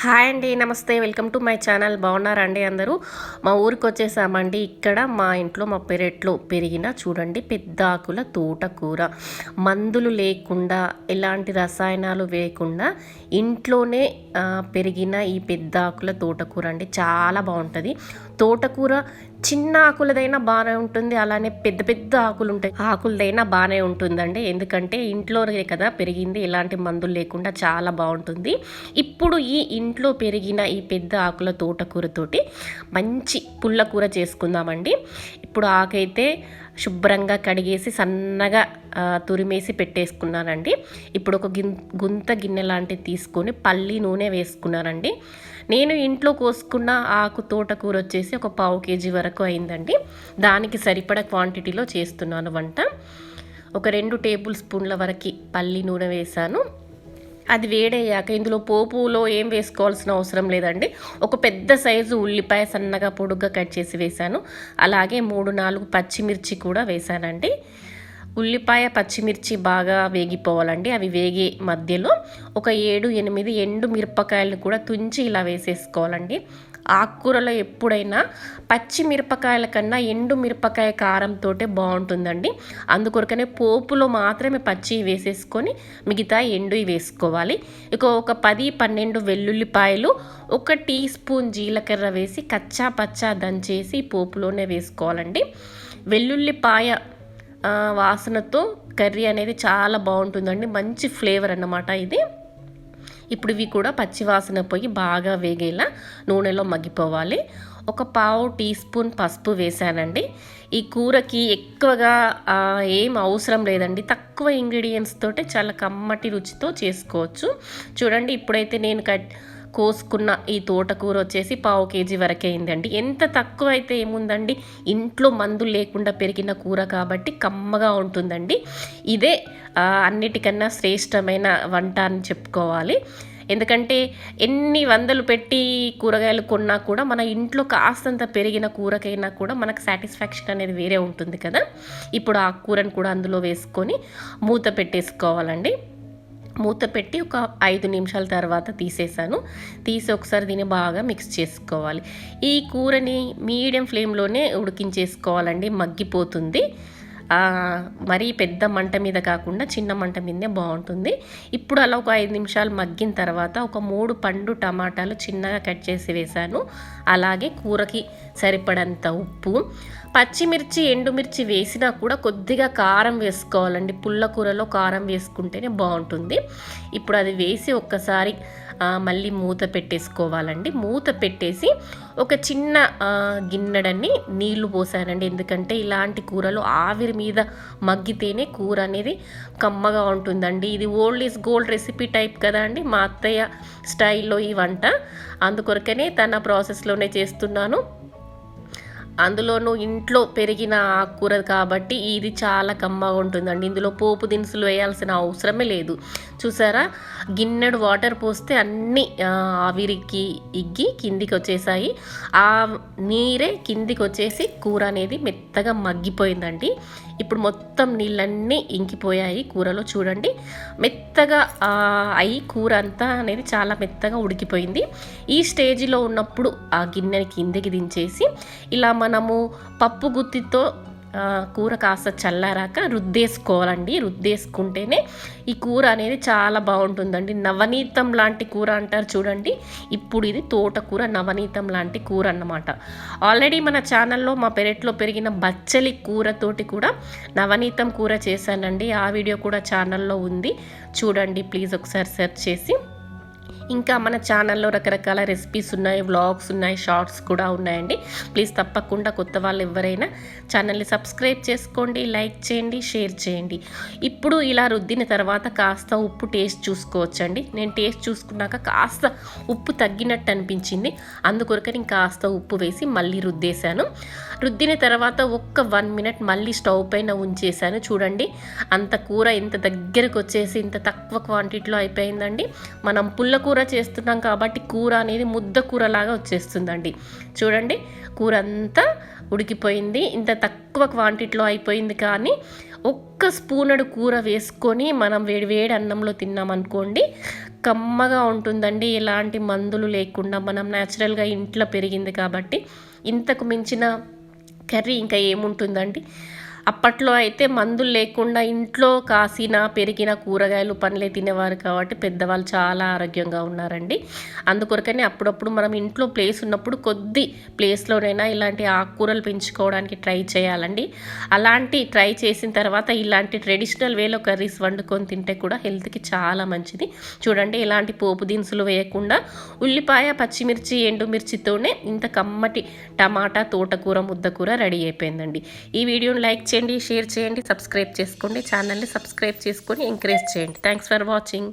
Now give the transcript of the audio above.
Hi అండి నమస్తే. Welcome to my channel. బాగున్నారా అండి అందరూ? మా ఊరికి వచ్చేసామండి. ఇక్కడ మా ఇంట్లో మా పెరట్లో పెరిగిన చూడండి పెద్ద ఆకుల తోటకూర. మందులు లేకుండా ఎలాంటి రసాయనాలు వేయకుండా ఇంట్లోనే పెరిగిన ఈ పెద్ద ఆకుల తోటకూర అండి. చాలా బాగుంటుంది. తోటకూర చిన్న ఆకులదైనా బాగానే ఉంటుంది. అలానే పెద్ద పెద్ద ఆకులు ఉంటాయి ఆకులదైనా బాగానే ఉంటుందండి. ఎందుకంటే ఇంట్లోనే కదా పెరిగింది. ఎలాంటి మందులు లేకుండా చాలా బాగుంటుంది. ఇప్పుడు ఈ ఇంట్లో పెరిగిన ఈ పెద్ద ఆకుల తోటకూరతోటి మంచి పుల్లకూర చేసుకుందామండి. ఇప్పుడు ఆకైతే శుభ్రంగా కడిగేసి సన్నగా తురిమేసి పెట్టేసుకున్నానండి. ఇప్పుడు ఒక గిన్ గుంత గిన్నె లాంటిది తీసుకొని పల్లి నూనె వేసుకున్నానండి. నేను ఇంట్లో కోసుకున్న ఆకు తోటకూర వచ్చేసి ఒక పావు కేజీ వరకు అయిందండి. దానికి సరిపడ క్వాంటిటీలో చేస్తున్నాను వంట. ఒక రెండు టేబుల్ స్పూన్ల వరకు పల్లి నూనె వేసాను అది వేడయ్యాక ఇందులో పోపులో ఏం వేసుకోవాల్సిన అవసరం లేదండి. ఒక పెద్ద సైజు ఉల్లిపాయ సన్నగా పొడుగ్గా కట్ చేసి వేశాను. అలాగే మూడు నాలుగు పచ్చిమిర్చి కూడా వేశానండి. ఉల్లిపాయ పచ్చిమిర్చి బాగా వేగిపోవాలండి. అవి వేగే మధ్యలో ఒక ఏడు ఎనిమిది ఎండు మిరపకాయలు కూడా తుంచి ఇలా వేసేసుకోవాలండి. ఆకుకూరలో ఎప్పుడైనా పచ్చి మిరపకాయల కన్నా ఎండు మిరపకాయ కారంతో బాగుంటుందండి. అందుకొరకనే పోపులో మాత్రమే పచ్చి వేసేసుకొని మిగతా ఎండు వేసుకోవాలి. ఇక ఒక పది పన్నెండు వెల్లుల్లిపాయలు ఒక టీ స్పూన్ జీలకర్ర వేసి కచ్చా పచ్చా దంచేసి పోపులోనే వేసుకోవాలండి. వెల్లుల్లిపాయ వాసనతో కర్రీ అనేది చాలా బాగుంటుందండి. మంచి ఫ్లేవర్ అన్నమాట ఇది. ఇప్పుడు ఇవి కూడా పచ్చివాసన పోయి బాగా వేగేలా నూనెలో మగ్గిపోవాలి. ఒక పావు టీ స్పూన్ పసుపు వేసానండి ఈ కూరకి ఎక్కువగా ఏం అవసరం లేదండి. తక్కువ ఇంగ్రీడియంట్స్ తోటే చాలా కమ్మటి రుచితో చేసుకోవచ్చు. చూడండి ఇప్పుడైతే నేను కట్ కోసుకున్న ఈ తోటకూర వచ్చేసి పావు కేజీ వరకే అయిందండి. ఎంత తక్కువ అయితే ఏముందండి? ఇంట్లో మందులు లేకుండా పెరిగిన కూర కాబట్టి కమ్మగా ఉంటుందండి. ఇదే అన్నిటికన్నా శ్రేష్టమైన వంట అని చెప్పుకోవాలి. ఎందుకంటే ఎన్ని వందలు పెట్టి కూరగాయలు కొన్నా కూడా మన ఇంట్లో కాస్తంత పెరిగిన కూరకైనా కూడా మనకు సాటిస్ఫాక్షన్ అనేది వేరే ఉంటుంది కదా. ఇప్పుడు ఆ కూరను కూడా అందులో వేసుకొని మూత పెట్టేసుకోవాలండి. మూత పెట్టి ఒక ఐదు నిమిషాల తర్వాత తీసేసాను. తీసి ఒకసారి దీన్ని బాగా మిక్స్ చేసుకోవాలి. ఈ కూరని మీడియం ఫ్లేమ్లోనే ఉడికించేసుకోవాలండి. మగ్గిపోతుంది. మరీ పెద్ద మంట మీద కాకుండా చిన్న మంట మీదే బాగుంటుంది. ఇప్పుడు అలా ఒక ఐదు నిమిషాలు మగ్గిన తర్వాత ఒక మూడు పండు టమాటాలు చిన్నగా కట్ చేసి వేశాను. అలాగే కూరకి సరిపడంత ఉప్పు. పచ్చిమిర్చి ఎండుమిర్చి వేసినా కూడా కొద్దిగా కారం వేసుకోవాలండి. పుల్ల కూరలో కారం వేసుకుంటేనే బాగుంటుంది. ఇప్పుడు అది వేసి ఒక్కసారి మళ్ళీ మూత పెట్టేసుకోవాలండి. మూత పెట్టేసి ఒక చిన్న గిన్నెడన్ని నీళ్ళు పోసానండి. ఎందుకంటే ఇలాంటి కూరలు ఆవిరి మీద మగ్గితేనే కూర అనేది కమ్మగా ఉంటుందండి. ఇది old is gold recipe type కదా అండి మా అత్తయ్య స్టైల్లో ఈ వంట. అందుకొరకనే తన ప్రాసెస్లోనే చేస్తున్నాను. అందులోనూ ఇంట్లో పెరిగిన ఆకుకూర కాబట్టి ఇది చాలా కమ్మగా ఉంటుందండి. ఇందులో పోపు దినుసులు వేయాల్సిన అవసరమే లేదు. చూసారా? గిన్నెడు వాటర్ పోస్తే అన్నీ ఆవిరికి ఇగ్గి కిందికి వచ్చేసాయి ఆ నీరే కిందికి వచ్చేసి కూర అనేది మెత్తగా మగ్గిపోయిందండి. ఇప్పుడు మొత్తం నీళ్ళన్నీ ఇంకిపోయాయి కూరలో చూడండి. మెత్తగా అయి కూర అంతా అనేది చాలా మెత్తగా ఉడికిపోయింది. ఈ స్టేజ్లో ఉన్నప్పుడు ఆ గిన్నెని కిందికి దించేసి ఇలా మనము పప్పు గుత్తితో కూర కాస్త చల్లారాక రుద్దేసుకోవాలండి. రుద్దేసుకుంటేనే ఈ కూర అనేది చాలా బాగుంటుందండి. నవనీతం లాంటి కూర అంటారు చూడండి. ఇప్పుడు ఇది తోటకూర నవనీతం లాంటి కూర అన్నమాట. ఆల్రెడీ మన ఛానల్లో మా పెరట్లో పెరిగిన బచ్చలి కూరతోటి కూడా నవనీతం కూర చేశానండి. ఆ వీడియో కూడా ఛానల్లో ఉంది. చూడండి ప్లీజ్ ఒకసారి సెర్చ్ చేసి. ఇంకా మన ఛానల్లో రకరకాల రెసిపీస్ ఉన్నాయి వ్లాగ్స్ ఉన్నాయి షార్ట్స్ కూడా ఉన్నాయండి. ప్లీజ్ తప్పకుండా కొత్త వాళ్ళు ఎవరైనా ఛానల్ని సబ్స్క్రైబ్ చేసుకోండి లైక్ చేయండి షేర్ చేయండి. ఇప్పుడు ఇలా రుద్దిన తర్వాత కాస్త ఉప్పు టేస్ట్ చూసుకోవచ్చండి. నేను టేస్ట్ చూసుకున్నాక కాస్త ఉప్పు తగ్గినట్టు అనిపించింది. అందుకొరకని కాస్త ఉప్పు వేసి మళ్ళీ రుద్దేశాను. రుద్దిన తర్వాత ఒక్క వన్ మినిట్ మళ్ళీ స్టవ్ పైన ఉంచేసాను చూడండి అంత కూర ఇంత దగ్గరకు వచ్చేసి ఇంత తక్కువ క్వాంటిటీలో అయిపోయిందండి. మనం పుల్ల కూర చేస్తున్నాం కాబట్టి కూర అనేది ముద్ద కూరలాగా వచ్చేస్తుందండి. చూడండి కూర అంతా ఉడికిపోయింది. ఇంత తక్కువ క్వాంటిటీలో అయిపోయింది కానీ ఒక్క స్పూనడు కూర వేసుకొని మనం వేడి వేడి అన్నంలో తిన్నామనుకోండి కమ్మగా ఉంటుందండి. ఎలాంటి మందులు లేకుండా మనం న్యాచురల్గా ఇంట్లో పెరిగింది కాబట్టి ఇంతకు మించిన కర్రీ ఇంకా ఏముంటుందండి? అప్పట్లో అయితే మందులు లేకుండా ఇంట్లో కాసిన పెరిగిన కూరగాయలు పండ్లే తినేవారు కాబట్టి పెద్దవాళ్ళు చాలా ఆరోగ్యంగా ఉన్నారండి. అందుకొరకనే అప్పుడప్పుడు మనం ఇంట్లో ప్లేస్ ఉన్నప్పుడు కొద్ది ప్లేస్లోనైనా ఇలాంటి ఆకుకూరలు పెంచుకోవడానికి ట్రై చేయాలండి. అలాంటి ట్రై చేసిన తర్వాత ఇలాంటి ట్రెడిషనల్ వేలో కర్రీస్ వండుకొని తింటే కూడా హెల్త్కి చాలా మంచిది. చూడండి ఇలాంటి పోపు దినుసులు వేయకుండా ఉల్లిపాయ పచ్చిమిర్చి ఎండుమిర్చితోనే ఇంత కమ్మటి టమాటా తోటకూర ముద్దకూర రెడీ అయిపోయిందండి. ఈ వీడియోని లైక్ చేయండి షేర్ చేయండి సబ్స్క్రైబ్ చేసుకోండి. ఛానల్ని సబ్స్క్రైబ్ చేసుకొని ఎంకరేజ్ చేయండి. Thanks for watching